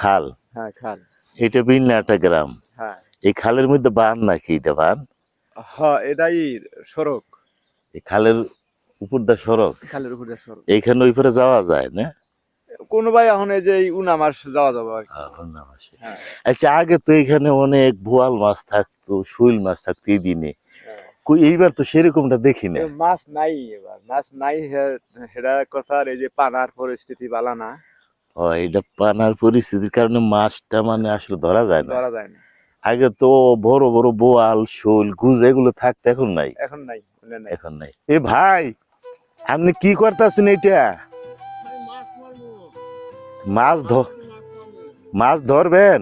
খাল। হ্যাঁ খাল। এটা বিন্নাটা গ্রাম। হ্যাঁ। এই খালের মধ্যে বান নাকি এটা বান? হ্যাঁ এটাই সড়ক। এই খালের উপর দা সড়ক? খালের উপরে সড়ক। এইখানে ওই পারে যাওয়া যায় না? কোন ভাই এখন এই যে উনা মাস যাওয়া যাবে আর। মাসে। হ্যাঁ। আচ্ছা আগে তো এখানে অনেক বোয়াল মাছ থাকতো শৈল মাছ থাকতো এই দিনে। কই এইবার তো সেরকমটা দেখি না। মাছ নাই এবার। মাছ নাই হেডা কথা আর এই যে পানার পরিস্থিতি বালা না। এটা পানার পরিস্থিতির কারণে মাছটা মানে আসলে ধরা যায় না। ধরা যায় না। আগে তো বড় বড় বোয়াল শোল গুজ এগুলো থাকতো এখন নাই। এখন নাই এখন নাই। এ ভাই আপনি কি করতেছেন এটা মাছ ধর মাছ ধরবেন?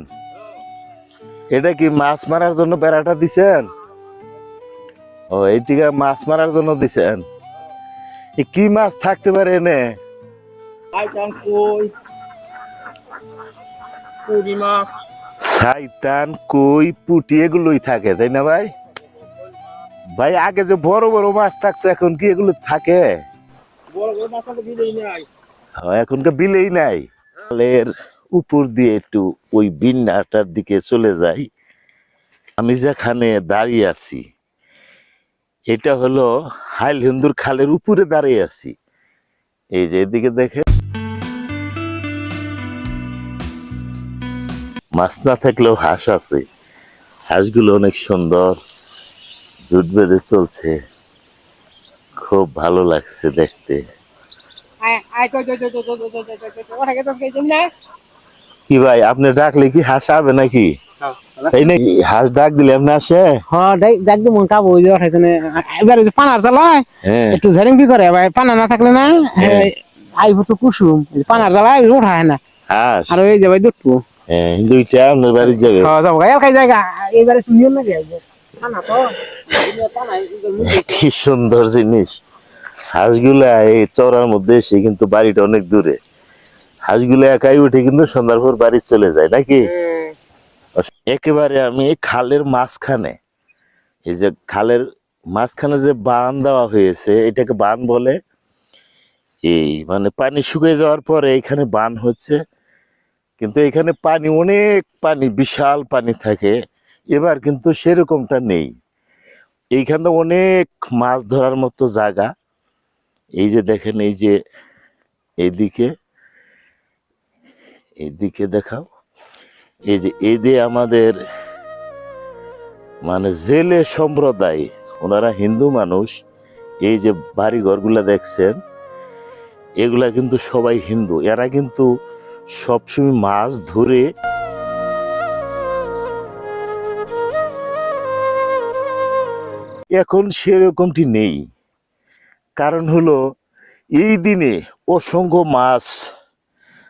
এটা কি মাছ মারার জন্য বেড়াটা দিছেন? ও এইটিকে মাছ মারার জন্য দিছেন। এ কি মাছ থাকতে পারে এনে? পুরি মাছ সাইতান কই পুটি এগুলোই থাকে তাই না ভাই? ভাই আগে যে বড় বড় মাছ থাকতো এখন কি এগুলো থাকে? বড় বড় মাছ তো দিলেই নাই। ও, এখনকার বিলেই নাই। খালের উপর দিয়ে একটু ওই বিন্নাটার দিকে চলে যাই। আমি যেখানে দাঁড়িয়ে আছি এটা হলো হাইল হিন্দুর খালের উপরে দাঁড়িয়ে আছি। এই যে এদিকে দেখে মাছ না থাকলেও হাঁস আছে। হাঁসগুলো অনেক সুন্দর। জুট বেঁধে চলছে। খুব ভালো লাগছে দেখতে। কি ভাই আপনি ডাকলে কি হাঁস আবে নাকি? হ্যাঁ, হ্যাঁ। তাই নাকি হাঁস ডাক দিলে আপনি আসে? হ্যাঁ ডাক দিব কাব যে ওখানে এবার পানার চালায় হ্যাঁ। একটু ঝারিং বি করে? ভাই পানা না থাকলে না আইব তো কুসুম। পানার চালায় ওঠায় না। আর ওই যে ভাই দুটু দুইটা আপনার বাড়ি যাবে। হ্যাঁ জায়গা। এবারে কি সুন্দর জিনিস। হাঁসগুলা এই চড়ার মধ্যে এসে কিন্তু বাড়িটা অনেক দূরে। হাঁসগুলো একাই উঠে কিন্তু সন্ধ্যার পর বাড়ি চলে যায় নাকি? একেবারে আমি খালের মাঝখানে এই যে খালের মাঝখানে যে বান দেওয়া হয়েছে এটাকে বান বলে। এই মানে পানি শুকিয়ে যাওয়ার পরে এখানে বান হচ্ছে। কিন্তু এখানে পানি, অনেক পানি, বিশাল পানি থাকে। এবার কিন্তু সেরকমটা নেই। এইখানে অনেক মাছ ধরার মতো জায়গা। এই যে দেখেন, এই যে এইদিকে এইদিকে দেখাও। এই যে এই দিয়ে আমাদের মানে জেলে সম্প্রদায়, ওনারা হিন্দু মানুষ। এই যে বাড়ি ঘরগুলা দেখছেন, এগুলা কিন্তু সবাই হিন্দু। এরা কিন্তু সবসময় মাছ ধরে এখন সেরকমটি নেই। কারণ হলো, এই দিনে অসংখ্য মাছ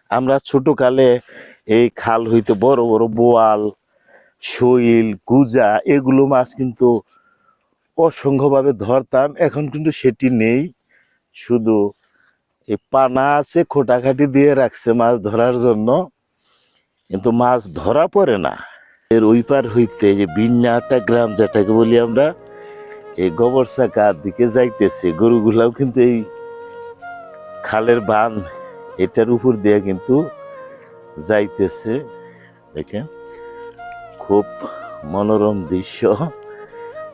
আমরা ছোটকালে এই খাল হইতে বড় বড় বোয়াল, শৈল, গুজা এগুলো মাছ কিন্তু অসংখ্যভাবে ধরতাম। এখন কিন্তু সেটি নেই। শুধু এই পানা আছে, খোটাখাটি দিয়ে রাখছে মাছ ধরার জন্য। কিন্তু মাছ ধরা পড়ে না। এর ওই পার হইতে যে বিন্যাটা গ্রাম যেটাকে বলি আমরা, এই গোবর চাকার দিকে যাইতেছে। গরুগুলাও কিন্তু এই খালের বান এটার উপর দিয়ে কিন্তু যাইতেছে। দেখেন, খুব মনোরম দৃশ্য।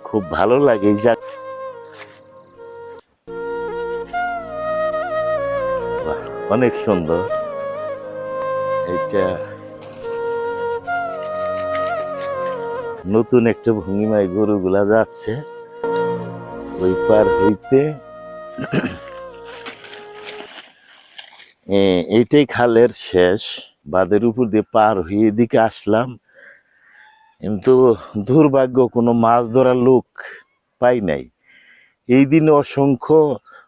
খুব ভালো লাগে যা অনেক সুন্দর। এটা নতুন একটা ভঙ্গিমায় গরুগুলা যাচ্ছে। ওই পার হইতে এইটাই খালের শেষ। বাদের উপর দিয়ে পার হয়ে এদিকে আসলাম। কিন্তু দুর্ভাগ্য কোনো মাছ ধরার লোক পাই নাই। এই দিনে অসংখ্য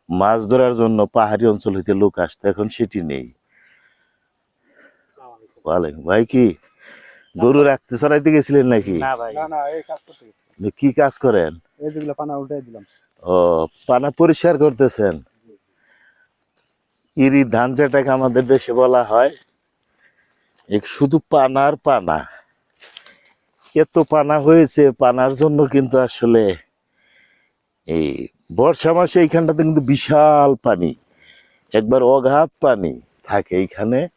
মাছ ধরার জন্য পাহাড়ি অঞ্চল হইতে লোক আসতো এখন সেটি নেই। ওয়ালাইকুম ভাই কি? গরু রাখতে চড়াইতে গেছিলেন নাকি? কি কাজ করেন? ও পানা পরিষ্কার করতেছেন? ইরি ধান যেটাকে আমাদের দেশে বলা হয় এক শুধু পানার পানা। এত পানা হয়েছে পানার জন্য কিন্তু আসলে এই বর্ষা মাসে এইখানটাতে কিন্তু বিশাল পানি। একবার অগাধ পানি থাকে এইখানে।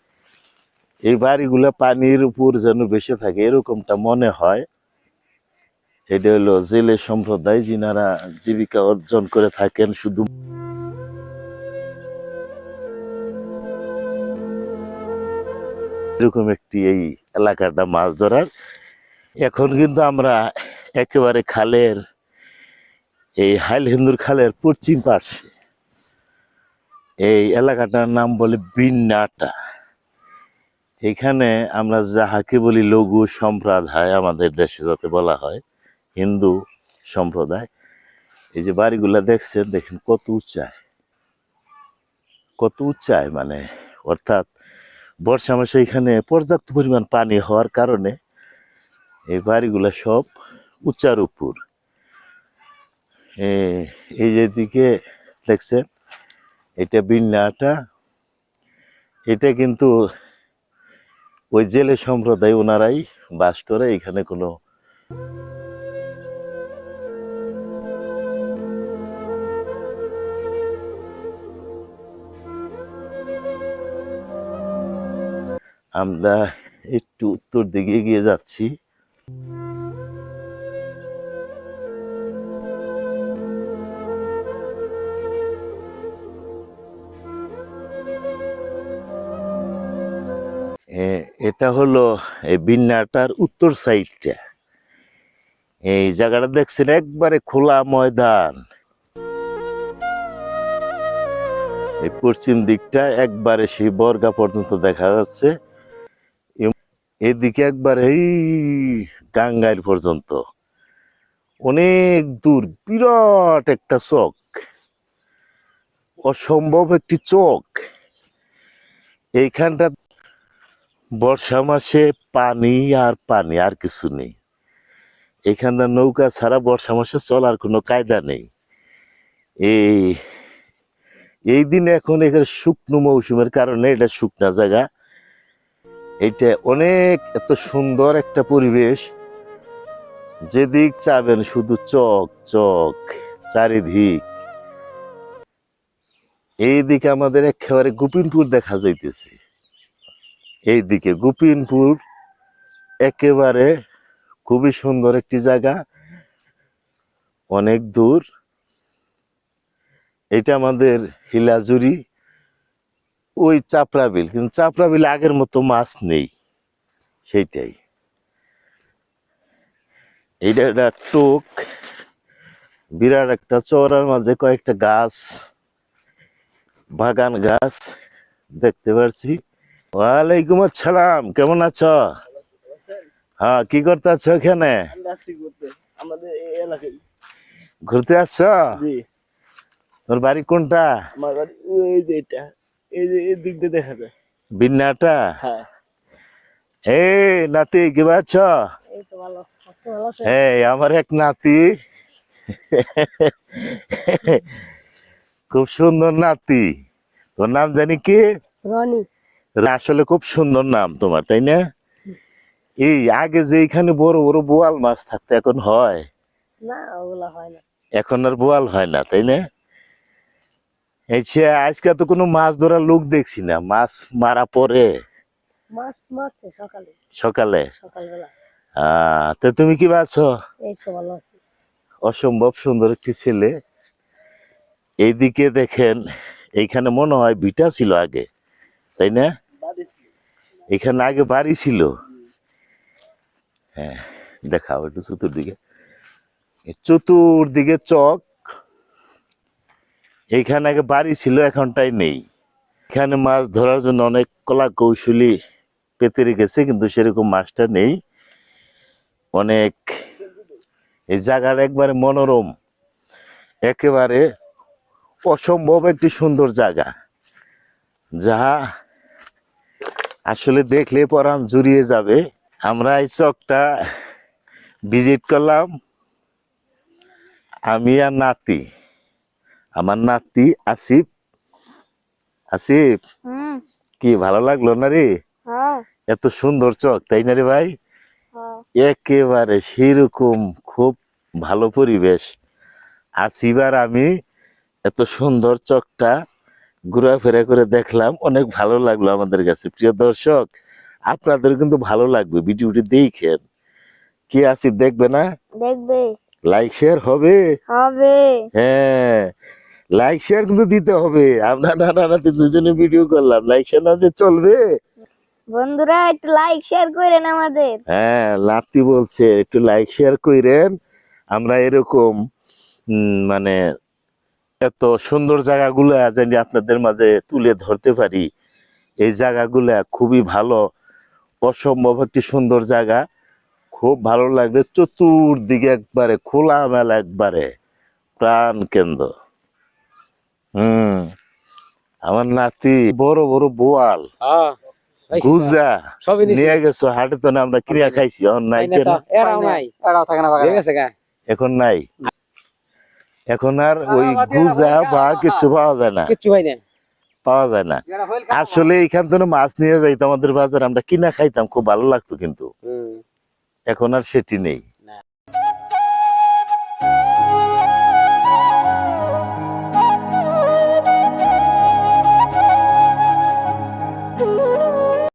এই বাড়িগুলো পানির উপর যেন বেশি থাকে, এরকমটা মনে হয়। এটা হলো জেলে সম্প্রদায়, যিনারা জীবিকা অর্জন করে থাকেন শুধু। এরকম একটি এই এলাকাটা মাছ ধরার। এখন কিন্তু আমরা একেবারে খালের এই হাইল হিন্দুর খালের পশ্চিম পার্শ্বে। এই এলাকাটার নাম বলে বিন্নাটা। এখানে আমরা যাহাকে বলি লঘু সম্প্রদায় আমাদের দেশে যাতে বলা হয়, হিন্দু সম্প্রদায়। এই যে বাড়িগুলা দেখছেন, দেখেন কত উচ্চায়। কত উচ্চায় মানে অর্থাৎ বর্ষা মাসে এখানে পর্যাপ্ত পরিমাণ পানি হওয়ার কারণে এই বাড়িগুলা সব উচ্চার উপর এই যে দিকে দেখছেন, এটা বিন্যাটা। এটা কিন্তু ওই জেলে সম্প্রদায় ওনারাই বাস করে, এখানে কোনো আমরা একটু উত্তর দিকে এগিয়ে যাচ্ছি। এটা হলো এই বিন্যাটার উত্তর সাইডটা। এই জায়গাটা দেখছেন একবারে খোলা ময়দান। এই পশ্চিম দিকটা একবারে সেই বর্গা পর্যন্ত দেখা যাচ্ছে। এদিকে একবারে এই টাঙ্গাইল পর্যন্ত। অনেক দূর, বিরাট একটা চক। অসম্ভব একটি চক। এইখানটা বর্ষা মাসে পানি আর পানি, আর কিছু নেই। এখানটা নৌকা ছাড়া বর্ষা মাসে চলার কোনো কায়দা নেই। এই এই দিন এখন এখানে শুকনো মৌসুমের কারণে এটা শুকনা জায়গা। এটা অনেক, এত সুন্দর একটা পরিবেশ। যেদিক চাবেন শুধু চক চক, চারিদিক। এইদিকে আমাদের একেবারে গোপিনপুর দেখা যাইতেছে। এইদিকে গোপিনপুর একেবারে খুবই সুন্দর একটি জায়গা, অনেক দূর। এটা আমাদের হিলাজুরি, ওই চাপড়া বিল কিন্তু চাপড়া বিল আগের মতো মাছ নেই, সেইটাই। এইটা একটা টোক, বিরাট একটা চওড়ার মাঝে কয়েকটা গাছ, বাগান গাছ, দেখতে পাচ্ছি ওয়ালাইকুম আসসালাম কেমন আছো? হ্যাঁ কি করতে আছো এখানে? আমাদের এলাকায় ঘুরতে আসছো? তোর বাড়ি কোনটা? আমার বাড়ি ওই যে এটা এই যে এই দিক দিয়ে দেখা যায়। বিন্নাটা হ্যাঁ। হে নাতি কি আছো? এই আমার এক নাতি। খুব সুন্দর নাতি। তোর নাম জানি কি? রনি। আসলে খুব সুন্দর নাম তোমার তাই না? এই আগে যে এখানে বড় বড় বোয়াল মাছ থাকতো এখন হয়? না ওগুলা হয় না। এখন আর বোয়াল হয় না তাই না? যে আজকে তো কোনো মাছ ধরার লোক দেখছি না মাছ মারা পরে? মাছ মারছে সকালে। সকালে? সকালবেলা। তো তুমি কি আছি। অসম্ভব সুন্দর একটি ছেলে। এইদিকে দেখেন এইখানে মনে হয় ভিটা ছিল আগে তাই না? এখানে আগে বাড়ি ছিল। হ্যাঁ দেখাও একটু চতুর্দিকে। চতুর্দিকে চক। এইখানে আগে বাড়ি ছিল এখনটাই নেই। এখানে মাছ ধরার জন্য অনেক কলা কৌশলী পেতে রেখেছে, কিন্তু সেরকম মাছটা নেই। অনেক, এই জায়গাটা একবারে মনোরম। একেবারে অসম্ভব একটি সুন্দর জায়গা। যা আসলে দেখলে পরাম জুড়িয়ে যাবে। আমরা এই চকটা ভিজিট করলাম। আমি আর নাতি। আমার নাতি আসিফ। আসিফ কি ভালো লাগল না রে? হ্যাঁ। এত সুন্দর চক তাই না রে ভাই? হ্যাঁ। একেবারে সেরকম খুব ভালো পরিবেশ। আসিবার আমি এত সুন্দর চকটা ঘোরাফেরা করে দেখলাম অনেক ভালো লাগল আমাদের কাছে। প্রিয় দর্শক আপনাদের কিন্তু ভালো লাগবে ভিডিওটি দেখেন। কে আসিফ দেখবে না? দেখবে। লাইক শেয়ার হবে? হবে। হ্যাঁ। লাইক শেয়ার কিন্তু দিতে হবে। আমরা না না না দুজনে ভিডিও করলাম। লাইক শেয়ার না যে চলবে? বন্ধুরা একটু লাইক শেয়ার করেন আমাদের। হ্যাঁ লাতি বলছে একটু লাইক শেয়ার করেন। আমরা এরকম মানে এত সুন্দর জায়গাগুলো জানি আপনাদের মাঝে তুলে ধরতে পারি। এই জায়গাগুলা খুবই ভালো অসম্ভব একটি সুন্দর জায়গা। খুব ভালো লাগবে চতুর্দিকে একবারে খোলামেলা একবারে প্রাণ কেন্দ্র। হুম আমার নাতি বড় বড় বোয়াল। হ্যাঁ গুজা সবই নিয়ে গেছো হাটে তো না আমরা ক্রিয়া খাইছি। নাই কেন? এখন নাই। এখন আর ওই গুজা বা কিছু পাওয়া যায় না। কিছু হয় না পাওয়া যায় না। আসলে এখান থেকে মাছ নিয়ে যাইতো আমাদের বাজার আমরা কিনা খাইতাম খুব ভালো লাগতো কিন্তু। এখন আর সেটি নেই।